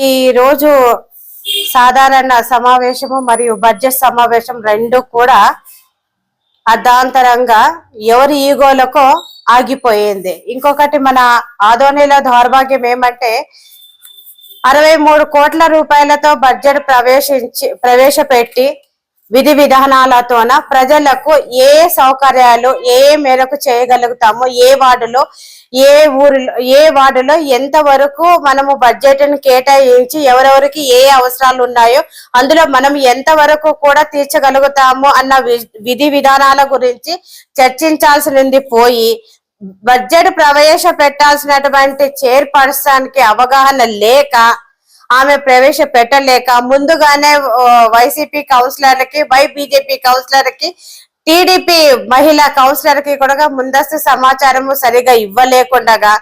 ఈ రోజు సాధారణ సమావేశము మరియు బడ్జెట్ సమావేశం రెండు కూడా అర్ధాంతరంగా ఎవరి ఈగోలకో ఆగిపోయింది. ఇంకొకటి మన ఆదోనిలో దౌర్భాగ్యం ఏమంటే అరవై మూడు కోట్ల రూపాయలతో బడ్జెట్ ప్రవేశించి ప్రవేశపెట్టి విధి విధానాలతోన ప్రజలకు ఏ సౌకర్యాలు ఏ మేరకు చేయగలుగుతాము ఏ వార్డులో ఏ ఊరిలో ఏ వార్డులో ఎంత వరకు మనము బడ్జెట్ని కేటాయించి ఎవరెవరికి ఏ అవసరాలు ఉన్నాయో అందులో మనం ఎంత వరకు కూడా తీర్చగలుగుతాము అన్న వి- విధి విధానాల గురించి చర్చించాల్సింది పోయి బడ్జెట్ ప్రవేశపెట్టాల్సినటువంటి చైర్పర్సన్కి అవగాహన లేక ఆమె ప్రవేశపెట్టలేక ముందుగానే ఆ, వైసీపీ కౌన్సిలర్లకి వై బీజేపీ కౌన్సిలర్కి టీడీపీ మహిళా కౌన్సిలర్కి కూడా ముందస్తు సమాచారము సరిగా ఇవ్వలేకుండగా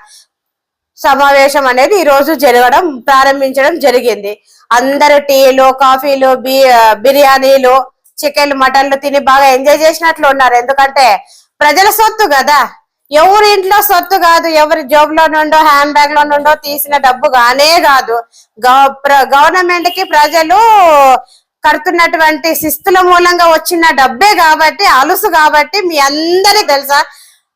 సమావేశం అనేది ఈ రోజు జరగడం ప్రారంభించడం జరిగింది. అందరు టీలు కాఫీలు బి బిర్యానీలు చికెన్ మటన్లు తిని బాగా ఎంజాయ్ చేసినట్లు ఉన్నారు. ఎందుకంటే ప్రజల సొత్తు కదా. ఎవరి ఇంట్లో సొత్తు కాదు ఎవరి జాబ్లో నుండో హ్యాండ్ బ్యాగ్లో నుండో తీసిన డబ్బు గానే కాదు. గవర్నమెంట్కి ప్రజలు కడుతున్నటువంటి శిస్తుల మూలంగా వచ్చిన డబ్బే కాబట్టి అలుసు కాబట్టి మీ అందరికి తెలుసా?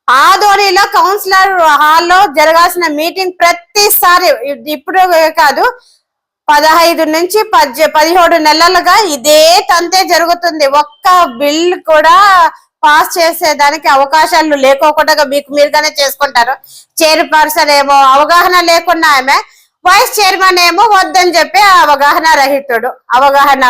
ఆదోనిలో కౌన్సిలర్ హాల్లో జరగాల్సిన మీటింగ్ ప్రతిసారి ఇప్పుడు కాదు పదహైదు నుంచి పద్ పదిహేడు నెలలుగా ఇదే తంతే జరుగుతుంది. ఒక్క బిల్ కూడా పాస్ చేసేదానికి అవకాశాలు లేకోకుండా మీకు మీరుగానే చేసుకుంటారు. చైర్పర్సన్ ఏమో అవగాహన లేకుండా ఆమె వైస్ చైర్మన్ ఏమో వద్దని చెప్పి అవగాహన రహితుడు. అవగాహన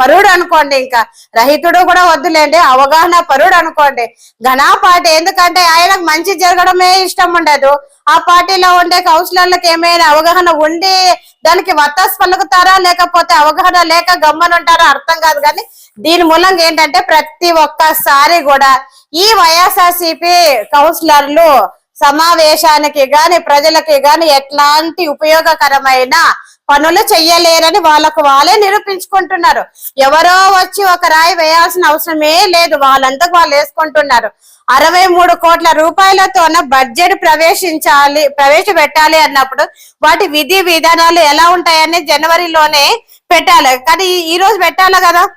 పరుడు అనుకోండి ఇంకా. రహితుడు కూడా వద్దులేండి అవగాహన పరుడు అనుకోండి. ఘనా పార్టీ ఎందుకంటే ఆయనకు మంచి జరగడమే ఇష్టం ఉండదు. ఆ పార్టీలో ఉండే కౌన్సిలర్లకు ఏమైనా అవగాహన ఉండి దానికి వత్తాస్ పలుకుతారా లేకపోతే అవగాహన లేక గమ్మనుంటారా అర్థం కాదు కానీ దీని మూలంగా ఏంటంటే ప్రతి ఒక్కసారి కూడా ఈ వైఎస్ఆర్సిపి కౌన్సిలర్లు సమావేశానికి గాని ప్రజలకి గాని ఎట్లాంటి ఉపయోగకరమైన పనులు చెయ్యలేరని వాళ్ళకు వాళ్ళే నిరూపించుకుంటున్నారు. ఎవరో వచ్చి ఒక రాయి వేయాల్సిన అవసరమే లేదు. వాళ్ళంతకు వాళ్ళు వేసుకుంటున్నారు. అరవై మూడు కోట్ల రూపాయలతోన బడ్జెట్ ప్రవేశించాలి ప్రవేశపెట్టాలి అన్నప్పుడు వాటి విధి విధానాలు ఎలా ఉంటాయని జనవరిలోనే పెట్టాలి. కానీ ఈ- ఈ రోజు పెట్టాలి కదా.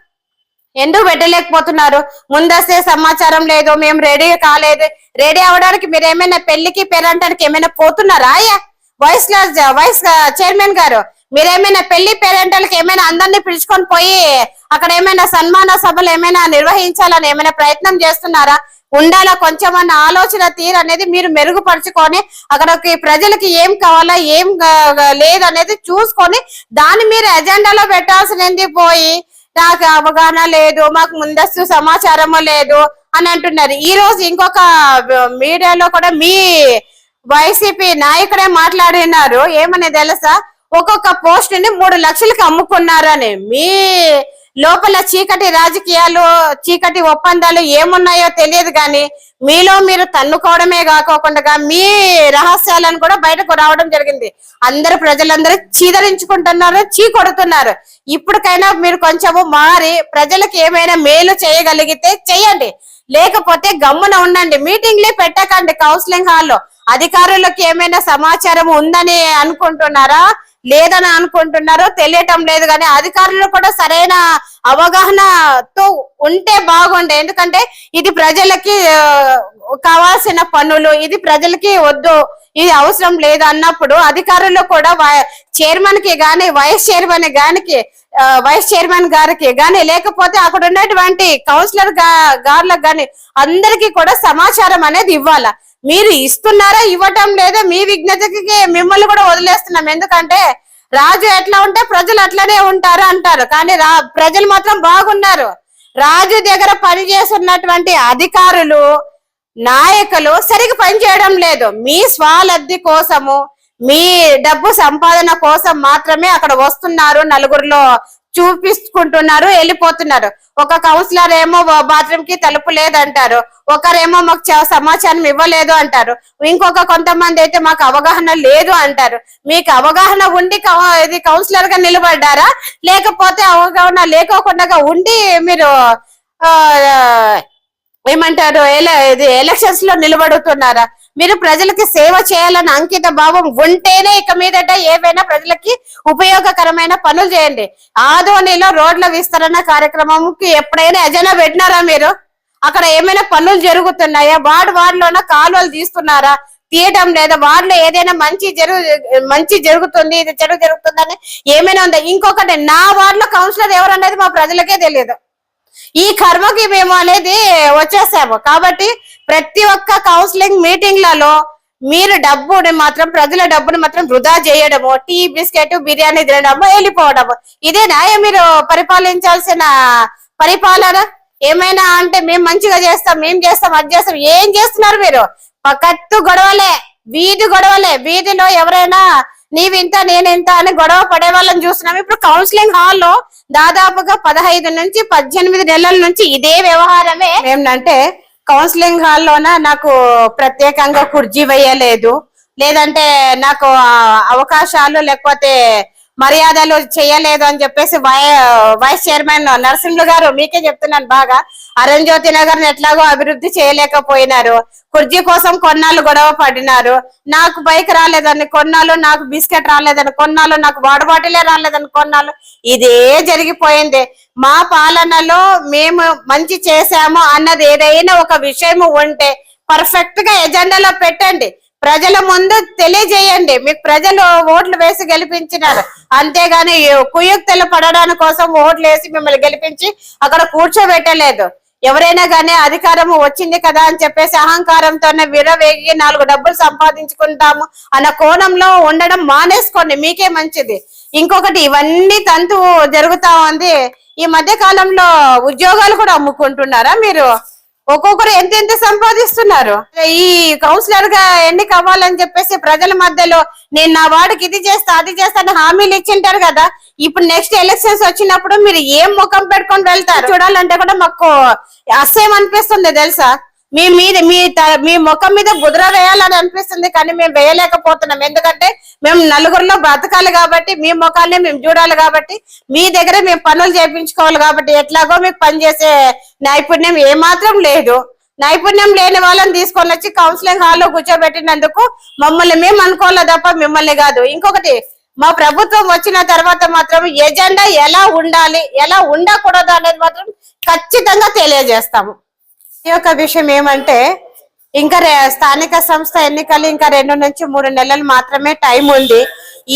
ఎందుకు పెట్టలేకపోతున్నారు? ముందస్తే సమాచారం లేదు మేము రెడీ కాలేదు. రెడీ అవడానికి మీరు ఏమైనా పెళ్ళికి పేరంటానికి ఏమైనా పోతున్నారా? అయ్యా వైస్ వైస్ చైర్మన్ గారు మీరేమైనా పెళ్ళి పేరెంటల్కి ఏమైనా అందరినీ పిలుచుకొని పోయి అక్కడ ఏమైనా సన్మాన సభలు ఏమైనా నిర్వహించాలని ఏమైనా ప్రయత్నం చేస్తున్నారా? ఉండాలా కొంచెమన్న ఆలోచన తీరు అనేది మీరు మెరుగుపరుచుకొని అక్కడ ప్రజలకి ఏం కావాలా ఏం లేదనేది చూసుకొని దాన్ని మీరు ఎజెండాలో పెట్టాల్సింది పోయి నాకు అవగాహన లేదు మాకు ముందస్తు సమాచారము లేదు అని అంటున్నారు. ఈ రోజు ఇంకొక మీడియాలో కూడా మీ వైసీపీ నాయకుడే మాట్లాడినారు. ఏమని తెలుసా? ఒక్కొక్క పోస్ట్ని మూడు లక్షలకి అమ్ముకున్నారని. మీ లోపల చీకటి రాజకీయాలు చీకటి ఒప్పందాలు ఏమున్నాయో తెలియదు కానీ మీలో మీరు తన్నుకోవడమే కాకోకుండా మీ రహస్యాలను కూడా బయటకు రావడం జరిగింది. అందరు ప్రజలందరూ చీదరించుకుంటున్నారు చీ కొడుతున్నారు. ఇప్పటికైనా మీరు కొంచెము మారి ప్రజలకు ఏమైనా మేలు చేయగలిగితే చేయండి. లేకపోతే గమ్మున ఉండండి. మీటింగ్లే పెట్టకండి కౌన్సిలింగ్ హాల్లో. అధికారులకు ఏమైనా సమాచారం ఉందని అనుకుంటున్నారా? లేదని అనుకుంటున్నారో తెలియటం లేదు కానీ అధికారులు కూడా సరైన అవగాహనతో ఉంటే బాగుండే. ఎందుకంటే ఇది ప్రజలకి కావాల్సిన పనులు ఇది ప్రజలకి వద్దు ఇది అవసరం లేదు అన్నప్పుడు అధికారులు కూడా చైర్మన్కి గాని వైస్ చైర్మన్ గానికి వైస్ చైర్మన్ గారికి గాని లేకపోతే అక్కడ ఉన్నటువంటి కౌన్సిలర్ గారులకు గాని అందరికీ కూడా సమాచారం అనేది ఇవ్వాలా. మీరు ఇస్తున్నారా ఇవ్వటం లేదా మీ విజ్ఞతకి మిమ్మల్ని కూడా వదిలేస్తున్నాం. ఎందుకంటే రాజు ఎట్లా ఉంటే ప్రజలు అట్లనే ఉంటారు అంటారు. కానీ రా ప్రజలు మాత్రం బాగున్నారు. రాజు దగ్గర పనిచేస్తున్నటువంటి అధికారులు నాయకులు సరిగ్గా పనిచేయడం లేదు. మీ స్వాలబ్ధి కోసము మీ డబ్బు సంపాదన కోసం మాత్రమే అక్కడ వస్తున్నారు నలుగురిలో చూపించుకుంటున్నారు వెళ్ళిపోతున్నారు. ఒక కౌన్సిలర్ ఏమో బాత్రూమ్కి తలుపు లేదంటారు. ఒకరేమో మాకు చ- సమాచారం ఇవ్వలేదు అంటారు. ఇంకొక కొంతమంది అయితే మాకు అవగాహన లేదు అంటారు. మీకు అవగాహన ఉండి కౌ- ఇది కౌన్సిలర్గా నిలబడ్డారా? లేకపోతే అవగాహన లేకోకుండా ఉండి మీరు ఏమంటారు ఎల- ఇది ఎలక్షన్స్లో నిలబడుతున్నారా? మీరు ప్రజలకి సేవ చేయాలని అంకిత భావం ఉంటేనే ఇక మీదట ఏవైనా ప్రజలకి ఉపయోగకరమైన పనులు చేయండి. ఆదోనిలో రోడ్ల విస్తరణ కార్యక్రమంకి ఎప్పుడైనా ఎజెండా పెట్టినారా మీరు? అక్కడ ఏమైనా పనులు జరుగుతున్నాయా? వార్డు వార్డులోన కాలువలు తీస్తున్నారా? తీయటం లేదా వార్డులో ఏదైనా మంచి జరుగు మంచి జరుగుతుంది ఇది చెడు జరుగుతుందని ఏమైనా ఉందా? ఇంకొకటి నా వార్డులో కౌన్సిలర్ ఎవరు అనేది మా ప్రజలకే తెలియదు. ఈ కర్మకి మేము అనేది వచ్చేసాము. కాబట్టి ప్రతి ఒక్క కౌన్సిలింగ్ మీటింగ్లలో మీరు డబ్బుని మాత్రం ప్రజల డబ్బుని మాత్రం వృధా చేయడము టీ బిస్కెట్ బిర్యానీ తినడము వెళ్ళిపోవడము. ఇదే న్యాయం మీరు పరిపాలించాల్సిన పరిపాలన? ఏమైనా అంటే మేము మంచిగా చేస్తాం మేము చేస్తాం అది చేస్తాం. ఏం చేస్తున్నారు మీరు? పకత్తు గొడవలే వీధి గొడవలే. వీధిలో ఎవరైనా నీవింత నేనింత అని గొడవ పడే వాళ్ళని చూస్తున్నాం. ఇప్పుడు కౌన్సిలింగ్ హాల్లో దాదాపుగా పదహైదు నుంచి పద్దెనిమిది నెలల నుంచి ఇదే వ్యవహారమే. ఏమిటంటే కౌన్సిలింగ్ హాల్లోన నాకు ప్రత్యేకంగా కుర్జీ వేయలేదు. లేదంటే నాకు అవకాశాలు లేకపోతే మర్యాదలు చేయలేదు అని చెప్పేసి వై- వైస్ చైర్మన్ నరసింహులు గారు మీకే చెప్తున్నాను బాగా. అరంజ్యోతి నగర్ ఎట్లాగో అభివృద్ధి చేయలేకపోయినారు. కుర్జీ కోసం కొన్నాళ్ళు గొడవ పడినారు. నాకు బైక్ రాలేదని కొన్నాళ్ళు నాకు బిస్కెట్ రాలేదని కొన్నాళ్ళు నాకు వాటర్ బాటిలే రాలేదని కొన్నాళ్ళు. ఇదే జరిగిపోయింది. మా పాలనలో మేము మంచి చేశాము అన్నది ఏదైనా ఒక విషయం ఉంటే పర్ఫెక్ట్గా ఎజెండాలో పెట్టండి. ప్రజల ముందు తెలియజేయండి. మీకు ప్రజలు ఓట్లు వేసి గెలిపించినారు. అంతేగాని కుయుక్తులు పడడానికి కోసం ఓట్లు వేసి మిమ్మల్ని గెలిపించి అక్కడ కూర్చోబెట్టలేదు. ఎవరైనా కానీ అధికారం వచ్చింది కదా అని చెప్పేసి అహంకారంతోనే విరవేగి నాలుగు డబ్బులు సంపాదించుకుంటాము అన్న కోణంలో ఉండడం మానేసుకోండి. మీకే మంచిది. ఇంకొకటి ఇవన్నీ తంతు జరుగుతా ఉంది. ఈ మధ్య కాలంలో ఉద్యోగాలు కూడా అమ్ముకుంటున్నారా మీరు? ఒక్కొక్కరు ఎంత ఎంత సంపాదిస్తున్నారు? ఈ కౌన్సిలర్గా ఎన్నిక అవ్వాలని చెప్పేసి ప్రజల మధ్యలో నేను నా వాడికి ఇది చేస్తా అది చేస్తా అని హామీలు ఇచ్చింటారు కదా. ఇప్పుడు నెక్స్ట్ ఎలక్షన్స్ వచ్చినప్పుడు మీరు ఏం ముఖం పెట్టుకొని వెళ్తారు? చూడాలంటే కూడా మాకు అసహ్యం అనిపిస్తుంది తెలుసా? మీ మీద మీ త- మీ ముఖం మీద గుద్ర వేయాలని అనిపిస్తుంది కానీ మేము వేయలేకపోతున్నాం. ఎందుకంటే మేము నలుగురిలో బ్రతకాలి కాబట్టి మీ ముఖాలనే మేము చూడాలి కాబట్టి మీ దగ్గర మేము పనులు చేయించుకోవాలి కాబట్టి ఎట్లాగో మీకు పనిచేసే నైపుణ్యం ఏమాత్రం లేదు. నైపుణ్యం లేని వాళ్ళని తీసుకొని వచ్చి కౌన్సిలింగ్ హాల్లో కూర్చోబెట్టినందుకు మమ్మల్ని మేము అనుకోవాలి తప్ప మిమ్మల్ని కాదు. ఇంకొకటి మా ప్రభుత్వం వచ్చిన తర్వాత మాత్రం ఎజెండా ఎలా ఉండాలి ఎలా ఉండకూడదు అనేది మాత్రం ఖచ్చితంగా తెలియజేస్తాము. యొక్క విషయం ఏమంటే ఇంకా స్థానిక సంస్థ ఎన్నికలు ఇంకా రెండు నుంచి మూడు నెలలు మాత్రమే టైం ఉంది.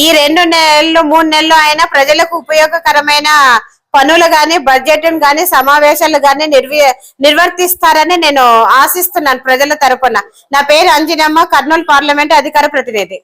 ఈ రెండు నెలలు మూడు నెలలు అయినా ప్రజలకు ఉపయోగకరమైన పనులు గాని బడ్జెట్ గాని సమావేశాలు గాని నిర్వి నిర్వర్తిస్తారని నేను ఆశిస్తున్నాను ప్రజల తరపున. నా పేరు అంజనమ్మ కర్నూలు పార్లమెంట్ అధికార ప్రతినిధి.